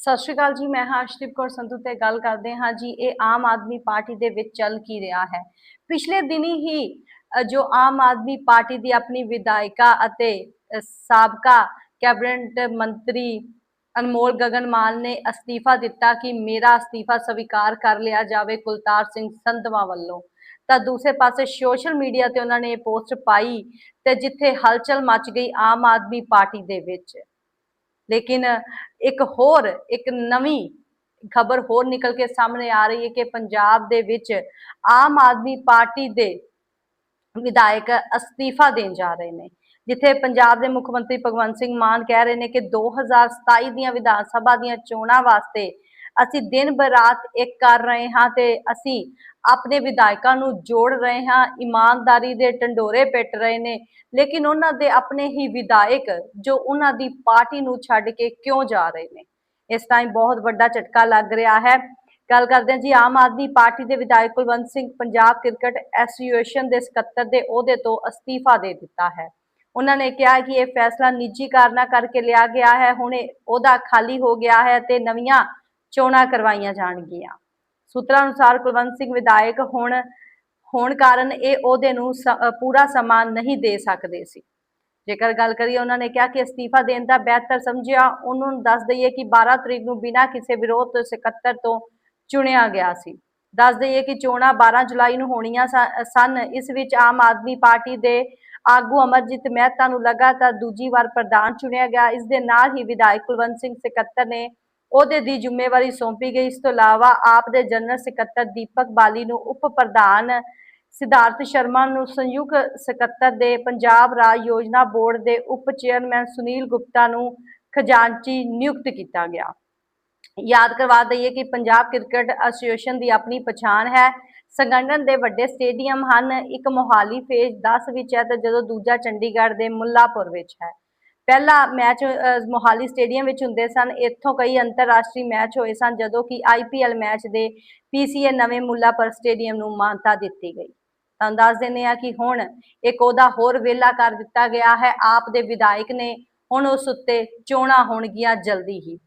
ਸਤਿ ਸ਼੍ਰੀ ਅਕਾਲ ਜੀ, ਮੈਂ ਹਰਸ਼ਦੀਪ ਕੌਰ ਸੰਧੂ ਤੇ ਗੱਲ ਕਰਦੇ ਹਾਂ ਜੀ, ਇਹ ਆਮ ਆਦਮੀ ਪਾਰਟੀ ਦੇ ਵਿੱਚ ਚੱਲ ਕੀ ਰਿਹਾ ਹੈ। ਪਿਛਲੇ ਦਿਨੀ ਹੀ ਜੋ ਆਮ ਆਦਮੀ ਪਾਰਟੀ ਦੀ ਆਪਣੀ ਵਿਧਾਇਕਾ ਅਤੇ ਸਾਬਕਾ ਕੈਬਨਿਟ ਮੰਤਰੀ ਅਨਮੋਲ ਗਗਨ ਮਾਨ ਨੇ ਅਸਤੀਫਾ ਦਿੱਤਾ ਕਿ ਮੇਰਾ ਅਸਤੀਫਾ ਸਵੀਕਾਰ ਕਰ ਲਿਆ ਜਾਵੇ ਕੁਲਤਾਰ ਸਿੰਘ ਸੰਧਵਾ ਵੱਲੋਂ। ਤਾਂ ਦੂਸਰੇ ਪਾਸੇ ਸੋਸ਼ਲ ਮੀਡੀਆ ਤੇ ਉਹਨਾਂ ਨੇ ਇਹ ਪੋਸਟ ਪਾਈ ਤੇ ਜਿੱਥੇ ਹਲਚਲ ਮਚ ਗਈ ਆਮ ਆਦਮੀ ਪਾਰਟੀ ਦੇ ਵਿੱਚ। ਲੇਕਿਨ ਇੱਕ ਹੋਰ, ਇੱਕ ਨਵੀਂ ਖਬਰ ਹੋਰ ਨਿਕਲ ਕੇ ਸਾਹਮਣੇ ਆ ਰਹੀ ਹੈ ਕਿ ਪੰਜਾਬ ਦੇ ਵਿੱਚ ਆਮ ਆਦਮੀ ਪਾਰਟੀ ਦੇ ਵਿਧਾਇਕ ਅਸਤੀਫਾ ਦੇਣ ਜਾ ਰਹੇ ਨੇ, ਜਿੱਥੇ ਪੰਜਾਬ ਦੇ ਮੁੱਖ ਮੰਤਰੀ ਭਗਵੰਤ ਸਿੰਘ ਮਾਨ ਕਹਿ ਰਹੇ ਨੇ ਕਿ 2027 ਦੀਆਂ ਵਿਧਾਨ ਸਭਾ ਦੀਆਂ ਚੋਣਾਂ ਵਾਸਤੇ ਅਸੀਂ ਦਿਨ ਬਰਾਤ ਇੱਕ ਕਰ ਰਹੇ ਹਾਂ ਤੇ ਅਸੀਂ ਆਪਣੇ ਵਿਧਾਇਕਾਂ ਨੂੰ ਜੋੜ ਰਹੇ ਹਾਂ, ਇਮਾਨਦਾਰੀ ਦੇ ਟੰਡੋਰੇ ਪਿੱਟ ਰਹੇ ਨੇ, ਲੇਕਿਨ ਉਹਨਾਂ ਦੇ ਆਪਣੇ ਹੀ ਵਿਧਾਇਕ ਜੋ ਉਹਨਾਂ ਦੀ ਪਾਰਟੀ ਨੂੰ ਛੱਡ ਕੇ ਕਿਉਂ ਜਾ ਰਹੇ ਨੇ? ਇਸ ਟਾਈਮ ਬਹੁਤ ਵੱਡਾ ਝਟਕਾ ਲੱਗ ਰਿਹਾ ਹੈ। ਗੱਲ ਕਰਦੇ ਹਾਂ ਜੀ, ਆਮ ਆਦਮੀ ਪਾਰਟੀ ਦੇ ਵਿਧਾਇਕ ਕੁਲਵੰਤ ਸਿੰਘ, ਪੰਜਾਬ ਕ੍ਰਿਕਟ ਐਸੋਸੀਏਸ਼ਨ ਦੇ ਸਕੱਤਰ ਦੇ ਅਹੁਦੇ ਤੋਂ ਅਸਤੀਫਾ ਦੇ ਦਿੱਤਾ ਹੈ। ਉਹਨਾਂ ਨੇ ਕਿਹਾ ਕਿ ਇਹ ਫੈਸਲਾ ਨਿੱਜੀ ਕਾਰਨਾਂ ਕਰਕੇ ਲਿਆ ਗਿਆ ਹੈ, ਹੁਣ ਉਹਦਾ ਖਾਲੀ ਹੋ ਗਿਆ ਹੈ ਤੇ ਨਵੀਆਂ ਚੋਣਾਂ ਕਰਵਾਈਆਂ ਜਾਣਗੀਆਂ। ਸੂਤਰਾਂ ਅਨੁਸਾਰ ਕੁਲਵੰਤ ਸਿੰਘ ਵਿਧਾਇਕ ਹੁਣ, ਹੋਣ ਕਾਰਨ ਇਹ ਅਹੁਦੇ ਨੂੰ ਪੂਰਾ ਸਮਾਂ ਨਹੀਂ ਦੇ ਸਕਦੇ ਸੀ। ਜੇਕਰ ਗੱਲ ਕਰੀਏ ਉਹਨਾਂ ਨੇ ਕਿਹਾ ਕਿ ਅਸਤੀਫਾ ਦੇਣ ਦਾ ਬਿਹਤਰ ਸਮਝਿਆ, ਉਹਨਾਂ ਨੂੰ ਦੱਸ ਦਈਏ ਕਿ 12 ਤਰੀਕ ਨੂੰ ਬਿਨਾਂ ਕਿਸੇ ਵਿਰੋਧ ਤੋਂ ਸਕੱਤਰ ਤੋਂ ਚੁਣਿਆ ਗਿਆ ਸੀ। ਦੱਸ ਦਈਏ ਕਿ ਚੋਣਾਂ 12 ਜੁਲਾਈ ਨੂੰ ਹੋਣੀਆਂ ਸ- ਸਨ। ਇਸ ਵਿੱਚ ਆਮ ਆਦਮੀ ਪਾਰਟੀ ਦੇ ਆਗੂ ਅਮਰਜੀਤ ਮਹਿਤਾ ਨੂੰ ਲਗਾਤਾਰ ਦੂਜੀ ਵਾਰ ਪ੍ਰਧਾਨ ਚੁਣਿਆ ਗਿਆ। ਇਸ ਦੇ ਨਾਲ ਹੀ ਵਿਧਾਇਕ ਕੁਲਵੰਤ ਸਿੰਘ ਸਕੱਤਰ ਨੇ ਉਹਦੇ ਦੀ ਜ਼ਿੰਮੇਵਾਰੀ ਸੌਂਪੀ ਗਈ। ਇਸ ਤੋਂ ਇਲਾਵਾ ਆਪ ਦੇ ਜਨਰਲ ਸਕੱਤਰ ਦੀਪਕ ਬਾਲੀ ਨੂੰ ਉਪ ਪ੍ਰਧਾਨ ਸਿਧਾਰਥ ਸ਼ਰਮਾ ਨੂੰ ਸੰਯੁਕਤ ਸਕੱਤਰ ਦੇ ਪੰਜਾਬ ਰਾਜ ਯੋਜਨਾ ਬੋਰਡ ਦੇ ਉਪ ਚੇਅਰਮੈਨ ਸੁਨੀਲ ਗੁਪਤਾ ਨੂੰ ਖਜ਼ਾਨਚੀ ਨਿਯੁਕਤ ਕੀਤਾ ਗਿਆ। ਯਾਦ ਕਰਵਾ ਦਈਏ ਕਿ ਪੰਜਾਬ ਕ੍ਰਿਕਟ ਐਸੋਸੀਏਸ਼ਨ ਦੀ ਆਪਣੀ ਪਛਾਣ ਹੈ। ਸੰਗਠਨ ਦੇ ਵੱਡੇ ਸਟੇਡੀਅਮ ਹਨ। ਇੱਕ ਮੋਹਾਲੀ ਫੇਜ਼ 10 ਵਿੱਚ ਹੈ ਤੇ ਜਦੋਂ ਦੂਜਾ ਚੰਡੀਗੜ੍ਹ ਦੇ ਮੁੱਲਾਪੁਰ ਵਿੱਚ ਹੈ। ਪਹਿਲਾ ਮੈਚ ਮੋਹਾਲੀ ਸਟੇਡੀਅਮ ਵਿੱਚ ਹੁੰਦੇ ਸਨ। ਇੱਥੋਂ ਕਈ ਅੰਤਰਰਾਸ਼ਟਰੀ ਮੈਚ ਹੋਏ ਸਨ, ਜਦੋਂ ਕਿ ਆਈਪੀਐਲ ਮੈਚ ਦੇ ਪੀਸੀਏ ਨਵੇਂ ਮੁੱਲਾਪੁਰ ਸਟੇਡੀਅਮ ਨੂੰ ਮਾਨਤਾ ਦਿੱਤੀ ਗਈ। ਤਾਂ ਦੱਸ ਦਿੰਦੇ ਆ ਕਿ ਹੁਣ ਇੱਕ ਉਹਦਾ ਹੋਰ ਵੇਲਾ ਕਰ ਦਿੱਤਾ ਗਿਆ ਹੈ। ਆਪ ਦੇ ਵਿਧਾਇਕ ਨੇ ਹੁਣ ਉਸ ਉੱਤੇ ਚੋਣਾਂ ਹੋਣਗੀਆਂ ਜਲਦੀ ਹੀ।